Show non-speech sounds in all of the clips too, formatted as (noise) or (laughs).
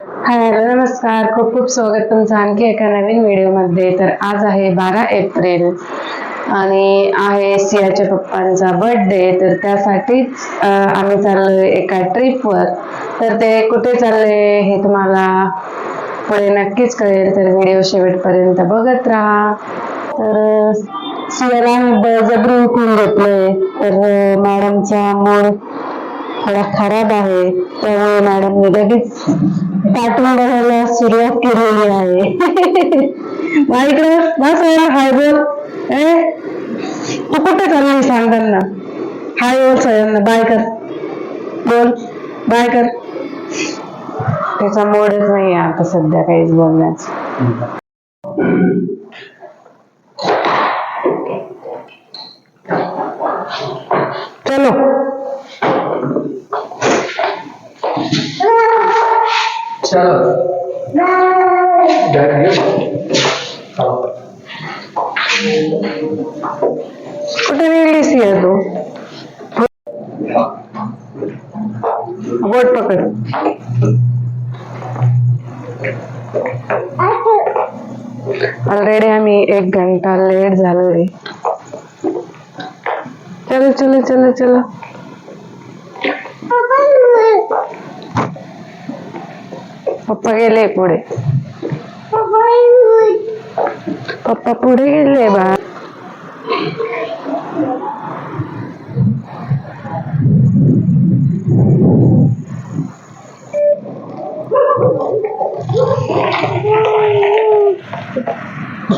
Hi hello नमस्कार. खूप खूप स्वागत तुमचं आणखी एका नवीन व्हिडिओमध्ये. तर आज आहे बारा एप्रिल आणि आहे सियाच्या पप्पांचा बर्थडे तर त्यासाठीच आम्ही चाललोय एका ट्रिपवर तर ते कुठे चालले हे तुम्हाला पुढे नक्कीच कळेल. तर व्हिडिओ शेवटपर्यंत बघत राहा. तर सियाला जबरी उठून घेतलंय. तर मॅडमचा मूड थोडा खराब आहे. त्यामुळे मॅडमने लगेच पाठवून बघायला सुरुवात केलेली आहे. (laughs) मग इकडे बस हाय बोल. ए तू कुठे चालली सांग त्यांना हाय बोल सगळ्यांना बाय कर. बोल बाय कर. त्याचा मोडच नाही आता सध्या काहीच बोलण्याच. चलो. चलो। डैडी कुठे गेलीस आहे तू? बोट पकड. ऑलरेडी आम्ही. एक घंटा लेट झालोय. चलो चलो चलो चलो. पप्पा गेले पुढे. पप्पा पुढे गेले बा.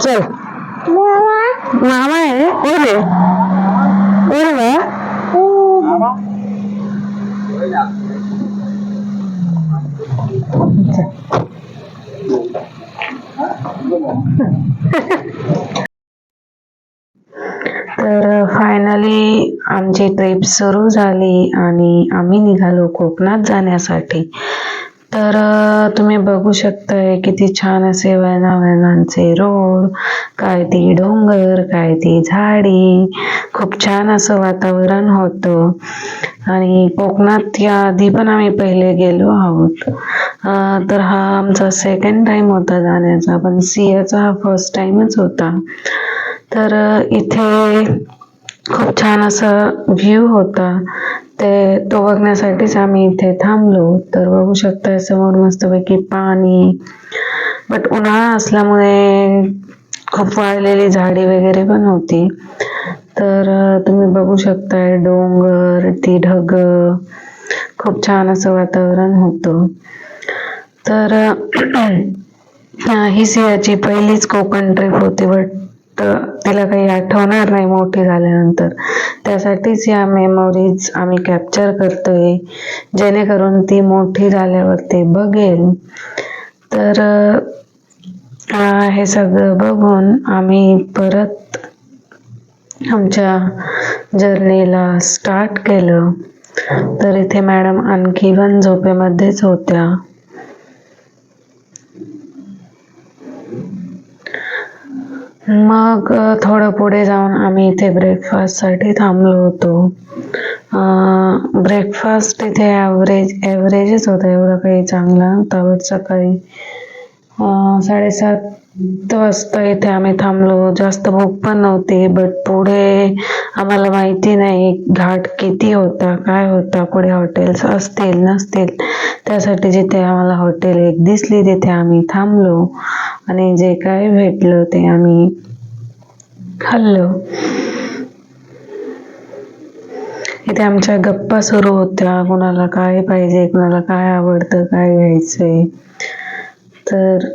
चल. मामा? आहे. कोण आहे? कोण बा? तर फायनली आमची ट्रिप सुरू झाली आणि आम्ही निघालो कोकणात जाण्यासाठी. तर तुम्ही बघू शकताय किती छान असे वळणावळणांचे रोड काय ती डोंगर काय ती झाडी खूप छान असं वातावरण होतं. आणि कोकणात या आधी पण आम्ही पहिले गेलो आहोत. तर हा आमचा सेकंड टाइम होता जाण्याचा पण सिंहचा हा फर्स्ट टाइमच होता. तर इथे खूप छान असा व्ह्यू होता. ते तो बघण्यासाठीच आम्ही इथे थांबलो. तर बघू शकताय समोर मस्तपैकी पाणी. बट उन्हाळा असल्यामुळे खूप वाळलेली झाडी वगैरे पण होती. तर तुम्ही बघू शकताय डोंगर ती ढग. खूप छान असं वातावरण होतं. तर (clears throat) ही सियाची पहिलीच कोकण ट्रिप होती. बट तर तिला काही आठवणार नाही मोठी झाल्यानंतर. त्यासाठीच या मेमोरीज आम्ही कॅप्चर करतोय. जेणेकरून ती मोठी झाल्यावर ते बघेल. तर आ, हे सगळं बघून आम्ही परत आमच्या जर्नीला स्टार्ट केलं. तर इथे मॅडम आणखी पण झोपेमध्येच होत्या. मग थोडं पुढे जाऊन आम्ही इथे ब्रेकफास्टसाठी थांबलो होतो. ब्रेकफास्ट इथे ॲव्हरेज ॲव्हरेजच होता एवढा काही चांगला. होता बट सकाळी साडेसात वाजता इथे आम्ही थांबलो. जास्त भूक पण नव्हती बट पुढे आम्हाला माहिती नाही घाट किती होता काय होता पुढे हॉटेल्स असतील नसतील. त्यासाठी जिथे आम्हाला हॉटेल एक दिसली तिथे आम्ही थांबलो. आणि जे काय भेटलं ते आम्ही खाल्लो. इथे आमच्या गप्पा सुरू होत्या. कुणाला काय पाहिजे कुणाला काय आवडतं काय घ्यायचंय. तर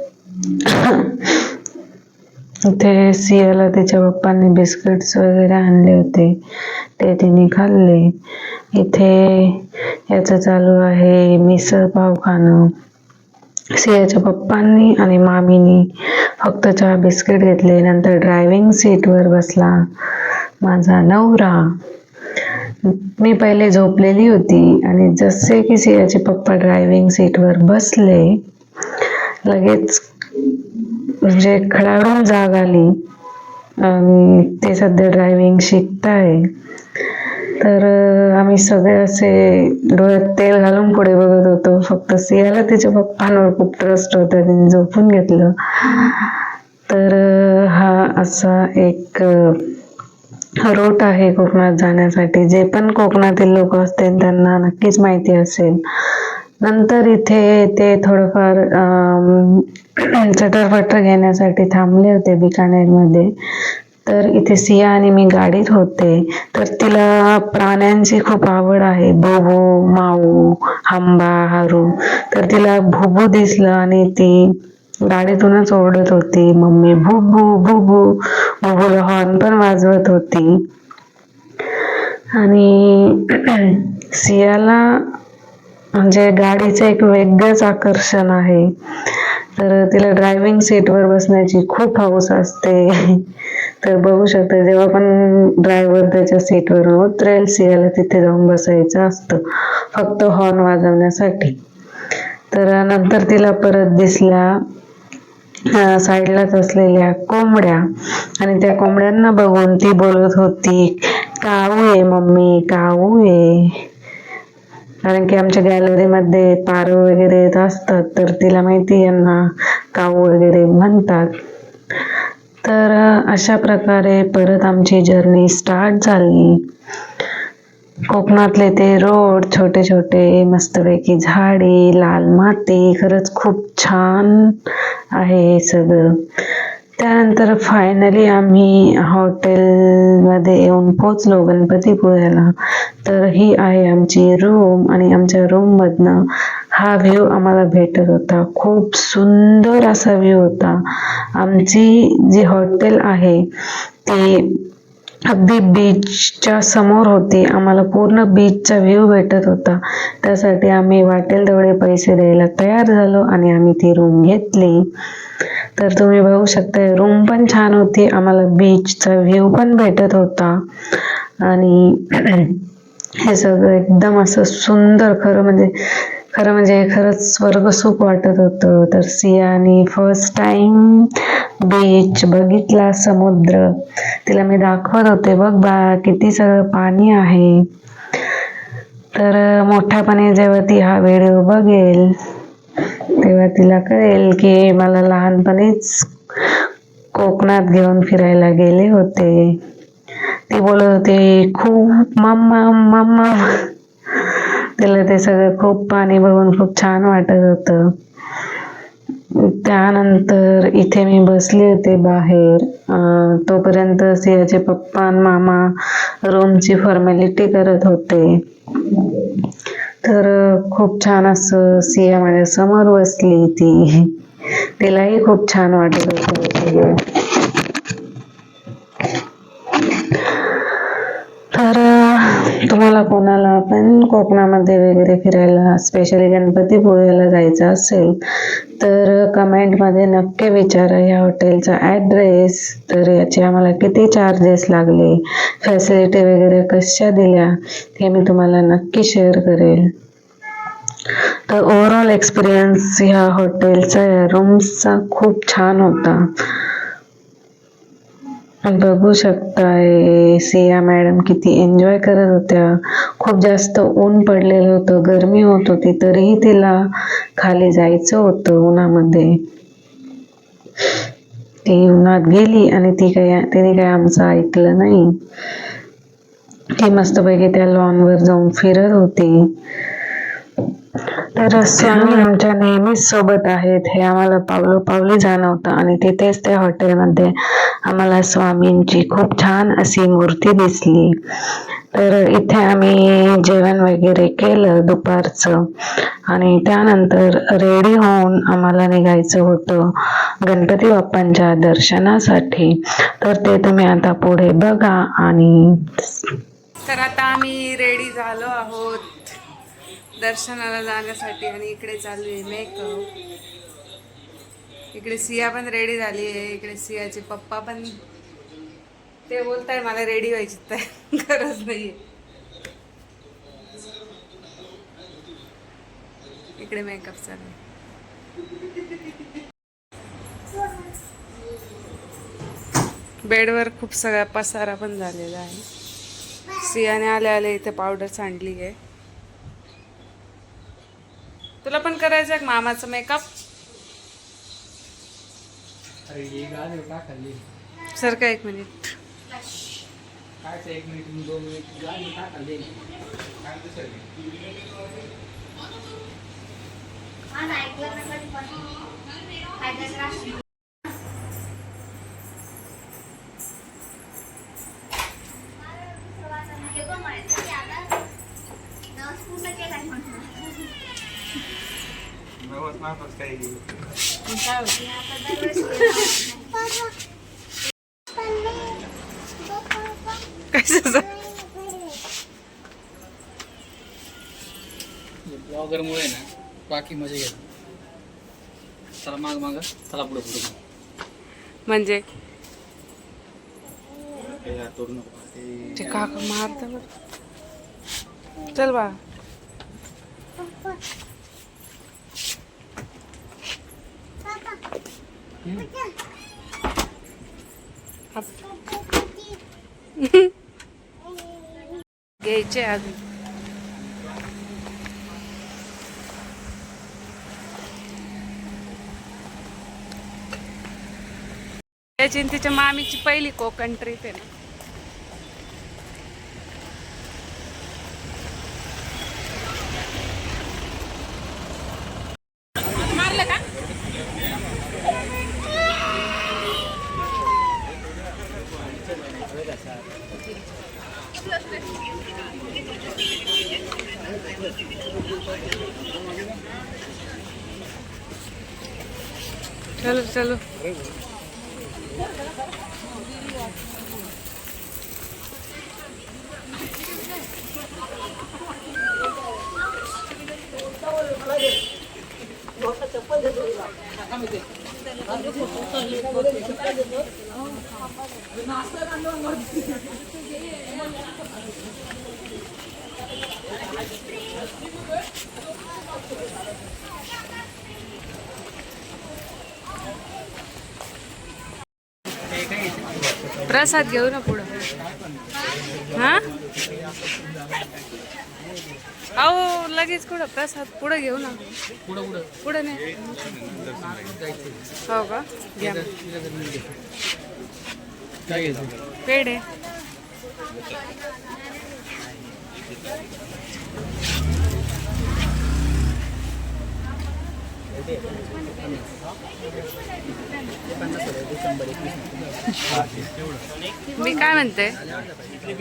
इथे सियाला तिच्या पप्पांनी बिस्किट्स वगैरे आणले होते. ते तिने खाल्ले. इथे याचं चालू आहे मिसळ पाव खाणं. सियाच्या पप्पांनी आणि मामीनी फक्त चहा बिस्किट घेतले. नंतर ड्रायव्हिंग सीटवर बसला. माझा नवरा. मी पहिले झोपलेली होती आणि जसे की सियाचे पप्पा ड्रायव्हिंग सीटवर बसले लगेच म्हणजे खेळाडून जाग आली. आणि ते सध्या ड्रायव्हिंग शिकताय. तर आम्ही सगळे असे डोळ्यात तेल घालून पुढे बघत होतो. फक्त सियाला तिच्या पप्पांवर खूप ट्रस्ट होता. तिने झोपून घेतलं. तर हा असा एक रूट आहे कोकणात जाण्यासाठी. जे पण कोकणातील लोक असतील त्यांना नक्कीच माहिती असेल. नंतर इथे ते थोडंफार अं, चटरपटर घेण्यासाठी थांबले होते बिकानेरमध्ये. तर इथे सिया आणि मी गाडीत होते. तर तिला प्राण्यांची खूप आवड आहे. बोबो माऊ हंबा हारू. तर तिला भुबू दिसलं आणि ती गाडीतूनच ओरडत होती. मम्मी भुबू भुबू भुबूला हॉर्न पण वाजवत होती. आणि सियाला म्हणजे गाडीचं एक वेगळंच आकर्षण आहे. तर तिला ड्रायव्हिंग सीटवर बसण्याची खूप हौस असते. तर बघू शकता जेव्हा पण ड्रायव्हर त्याच्या सीटवर उतरेल सियाला तिथे जाऊन बसायचं असतं. फक्त हॉर्न वाजवण्यासाठी. तर नंतर तिला परत दिसल्या साईडलाच असलेल्या कोंबड्या. आणि त्या कोंबड्यांना बघून ती बोलत होती काऊ ये मम्मी काऊ ये? कारण की आमच्या गॅलरीमध्ये पारं वगैरे येत असतात तर तिला माहिती यांना काऊ वगैरे म्हणतात. तर अशा प्रकारे परत आमची जर्नी स्टार्ट झाली. कोकणातले ते रोड छोटे छोटे मस्तपैकी झाडे लाल माती खरंच खूप छान आहे सगळं. त्यानंतर फायनली आम्ही हॉटेलमध्ये येऊन पोचलो गणपतीपुळ्याला. तर ही आहे आमची रूम आणि आमच्या रूममधनं हा व्ह्यू आम्हाला भेटत होता. खूप सुंदर असा व्ह्यू होता. आमची जी हॉटेल आहे ती अगदी बीचच्या समोर होती. आम्हाला पूर्ण बीचचा व्ह्यू भेटत होता. त्यासाठी आम्ही वाटेल तेवढे पैसे द्यायला तयार झालो आणि आम्ही ती रूम घेतली. तर तुम्ही बघू शकता रूम पण छान होती. आम्हाला बीचचा व्ह्यू पण भेटत होता. आणि (clears throat) हे सगळं एकदम असं सुंदर खरं म्हणजे खरं म्हणजे खरंच स्वर्ग सुख वाटत होतं. तर सियाने फर्स्ट टाइम बीच बघितला समुद्र. तिला मी दाखवत होते बघ बा किती सगळं पाणी आहे. तर मोठ्यापणे जेव्हा ती हा व्हिडिओ बघेल तेव्हा तिला कळेल की मला लहानपणीच कोकणात घेऊन फिरायला गेले होते. ती बोलत होती खूप मम्मा मम्मा. तिला ते सगळं खूप पाणी बघून खूप छान वाटत होतं. त्यानंतर इथे मी बसले होते बाहेर. तोपर्यंत सियाचे पप्पा आणि मामा रूमची फॉर्मॅलिटी करत होते. तर खूप छान असं सिया माझ्यासमोर बसली ती. तिलाही खूप छान वाटत होतं तर तुम्हाला कोणाला पण कोकणामध्ये वगैरे फिरायला स्पेशली गणपतीपुळेला जायचं असेल तर कमेंटमध्ये नक्की विचारा या हॉटेलचा ॲड्रेस तर याचे आम्हाला किती चार्जेस लागले फॅसिलिटी वगैरे कशा दिल्या हे मी तुम्हाला नक्की शेअर करेल. तर ओव्हरऑल एक्सपिरियन्स ह्या हॉटेलचा या रूम्सचा खूप छान होता. बघू शकताय सिया मॅडम किती एन्जॉय करत होत्या. खूप जास्त ऊन पडलेलं होतं गरमी होत होती तरीही तिला खाली जायचं होतं उन्हामध्ये. ती उन्हात गेली आणि ती काय तिने काय आमचं ऐकलं नाही. ती मस्तपैकी त्या लॉनवर जाऊन फिरत होती. तर स्वामी आमच्या नेहमीच सोबत आहेत. हे आम्हाला पावलोपावली जाणवतं आणि तिथेच त्या हॉटेलमध्ये आम्हाला स्वामींची खूप छान अशी मूर्ती दिसली. तर इथे आम्ही जेवण वगैरे केलं दुपारचं आणि त्यानंतर रेडी होऊन आम्हाला निघायचं होतं गणपती बाप्पांच्या दर्शनासाठी. तर ते तुम्ही आता पुढे बघा आणि तर आता आम्ही रेडी झालो आहोत. दर्शनाला जाण्यासाठी आणि इकडे चालू आहे मेकअप इकडे सिया पण रेडी झाली आहे. इकडे सियाचे पप्पा पण ते बोलताय मला रेडी व्हायची तर गरज नाही इकडे मेकअप चालू आहे. बेडवर खूप सगळा पसारा पण झालेला आहे. सियाने आले आले इथे पावडर सांडली आहे. तुला पण करायचं आहे का मामाचं मेकअप सर का एक मिनिट काय एक मिनिट दोन मिनिट कशाचं ब्लॉगरमुळे ना बाकी मजा घेत चला माग माग चला पुढे पुढे म्हणजे? ते काका मारत चल बा. घ्यायचे अजून चिंतीच्या मामीची पहिली कोकण ट्रीप आहे ना. चलो चलो। प्रसाद घेऊ ना पुढं. हा? अहो लगेच कुठं? प्रसाद पुढं घेऊ ना. पुढं नाही. हो का? घ्या. पेढे. मी काय म्हणते?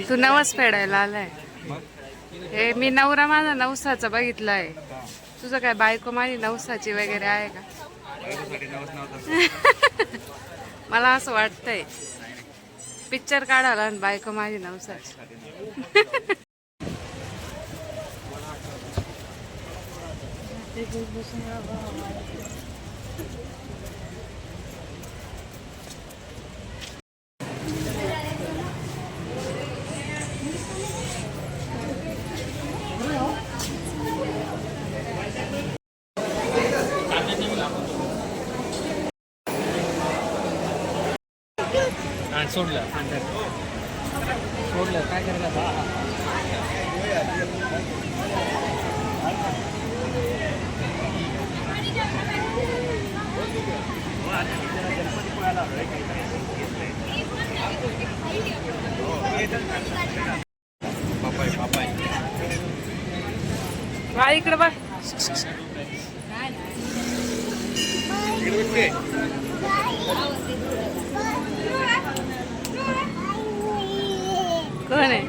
तू नवस फेडायला आलाय. हे मी नवरा माझा नवसाचा बघितलाय. तुझं काय बायको माझी नवसाची वगैरे आहे का? (laughs) मला असं वाटतंय. पिक्चर काढायला आणि बायको माझी नवसाची. (laughs) सोडलं सोडलं काय करायला वा इकडे बघ. कोण आहे?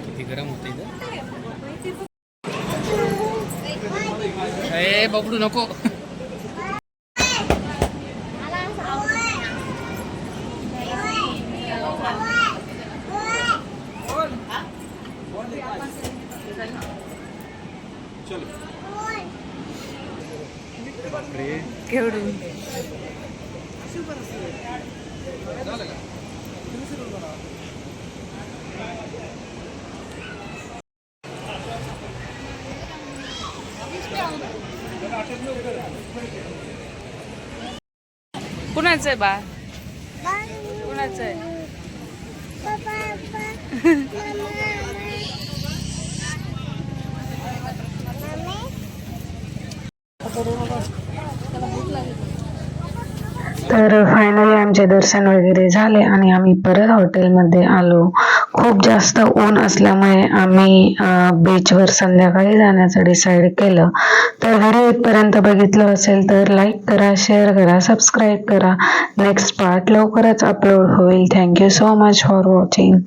किती गरम होते ए बबडू नको केवढून कुणाचं आहे बा? कुणाचं आहे? तर फायनली आमचे दर्शन वगैरे झाले आणि आम्ही परत हॉटेलमध्ये आलो. खूप जास्त ऊन असल्यामुळे आम्ही बीचवर संध्याकाळी जाण्याचं डिसाईड केलं. तर व्हिडिओ इथपर्यंत बघितलं असेल तर लाईक करा शेअर करा सबस्क्राईब करा. नेक्स्ट पार्ट लवकरच अपलोड होईल. Thank you so much for watching